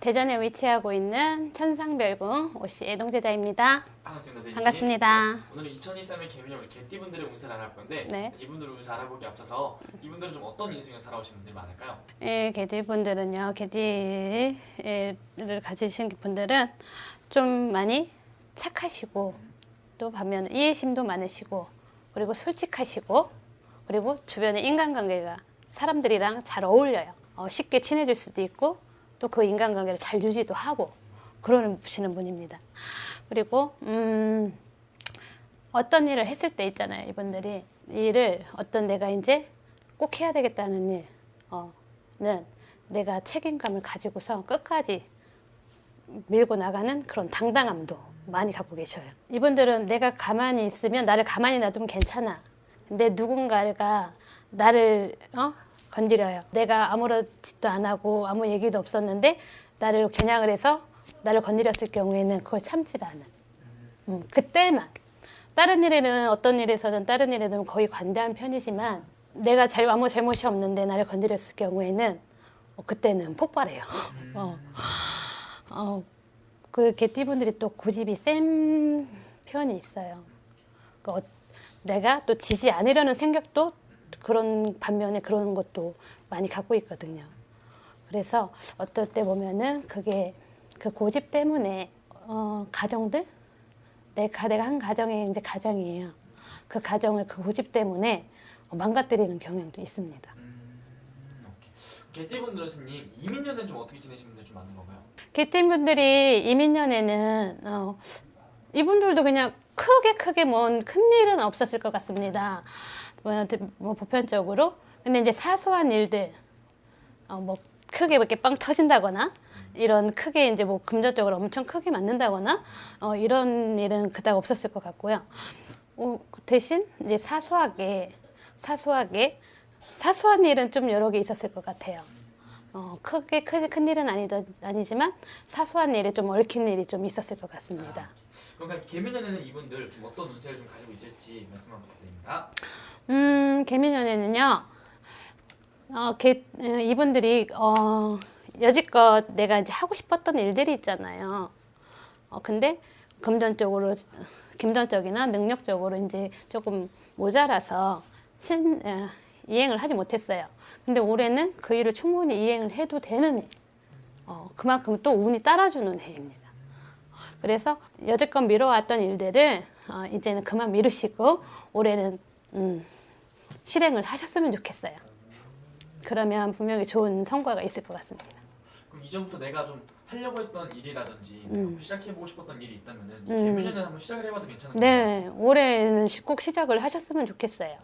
대전에 위치하고 있는 천상별궁 오씨 애동제자입니다. 반갑습니다, 선생님. 반갑습니다. 네, 오늘은 2013년 개미년 우리 개띠분들의 운세를 알아볼 건데 네. 이분들의 운세 알아보기 앞서서 이분들은 좀 어떤 인생을 살아오신 분들이 많을까요? 예, 개띠분들은요, 개띠를 가지신 분들은 좀 많이 착하시고 또 반면 이해심도 많으시고 그리고 솔직하시고 그리고 주변의 인간관계가 사람들이랑 잘 어울려요. 어, 쉽게 친해질 수도 있고 또 그 인간관계를 잘 유지도 하고 그러시는 분입니다. 그리고 음, 어떤 일을 했을 때 있잖아요. 이분들이 이 일을 어떤 내가 이제 꼭 해야 되겠다는 일, 어, 는 내가 책임감을 가지고서 끝까지 밀고 나가는 그런 당당함도 많이 갖고 계셔요. 이분들은 내가 가만히 있으면 나를 가만히 놔두면 괜찮아. 근데 누군가가 나를 어? 건드려요. 내가 아무렇지도 안 하고 아무 얘기도 없었는데 나를 겨냥을 해서 나를 건드렸을 경우에는 그걸 참지 않아. 음, 그때만. 다른 일에는 어떤 일에서는 다른 일에는 거의 관대한 편이지만 내가 잘 아무 잘못이 없는데 나를 건드렸을 경우에는 어, 그때는 폭발해요. 어. 어, 그 개띠분들이 또 고집이 센 편이 있어요. 그 어, 내가 또 지지 않으려는 생각도 그런 반면에 그런 것도 많이 갖고 있거든요. 그래서 어떨 때 보면은 그게 그 고집 때문에 어, 가정들 내가 내가 한 가정의 이제 가정이에요. 그 가정을 그 고집 때문에 망가뜨리는 경향도 있습니다. 음, 오케이. 개띠분들은 선생님 이민년은 좀 어떻게 지내시는 분들 좀 많은 건가요? 개띠분들이 이민년에는 어, 이분들도 그냥 크게 크게 뭔 큰일은 없었을 것 같습니다. 뭐, 뭐 보편적으로 근데 이제 사소한 일들 어, 뭐 크게 이렇게 빵 터진다거나 이런 크게 이제 뭐 금전적으로 엄청 크게 맞는다거나 어, 이런 일은 그닥 없었을 것 같고요. 어, 그 대신 이제 사소하게 사소하게 사소한 일은 좀 여러 개 있었을 것 같아요. 어, 크게 큰, 큰 일은 아니더, 아니지만 사소한 일에 좀 얽힌 일이 좀 있었을 것 같습니다. 그러니까 개미년에는 이분들 좀 어떤 운세를 좀 가지고 있을지 말씀만 부탁드립니다. 음, 개미년에는요, 어, 개, 어, 이분들이, 어, 여지껏 내가 이제 하고 싶었던 일들이 있잖아요. 어, 근데 금전적으로, 금전적이나 능력적으로 이제 조금 모자라서 신, 어, 이행을 하지 못했어요. 근데 올해는 그 일을 충분히 이행을 해도 되는 해. 어, 그만큼 또 운이 따라주는 해입니다. 그래서 여지껏 미뤄왔던 일들을 어, 이제는 그만 미루시고 올해는 음, 실행을 하셨으면 좋겠어요. 그러면 분명히 좋은 성과가 있을 것 같습니다. 그럼 이전부터 내가 좀 하려고 했던 일이라든지 음. 시작해보고 싶었던 일이 있다면은 이 음. 개미년에 한번 시작을 해봐도 괜찮은 건가요? 네, 올해는 꼭 시작을 하셨으면 좋겠어요.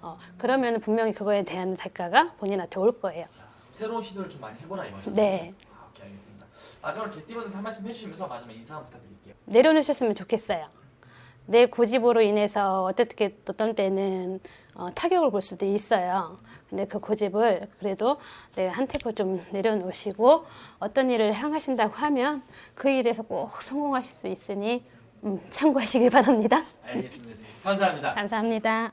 어, 그러면 분명히 그거에 대한 대가가 본인한테 올 거예요. 새로운 시도를 좀 많이 해보라 이거죠? 네, 아, 오케이 알겠습니다. 마지막으로 개띠분한테 한 말씀 해주시면서 마지막 인사 부탁드릴게요. 내려놓으셨으면 좋겠어요. 내 고집으로 인해서 어떻게 어떤 때는 어, 타격을 볼 수도 있어요. 근데 그 고집을 그래도 내가 한 템포 좀 내려놓으시고 어떤 일을 향하신다고 하면 그 일에서 꼭 성공하실 수 있으니 음, 참고하시길 바랍니다. 알겠습니다. 선생님. 감사합니다. 감사합니다.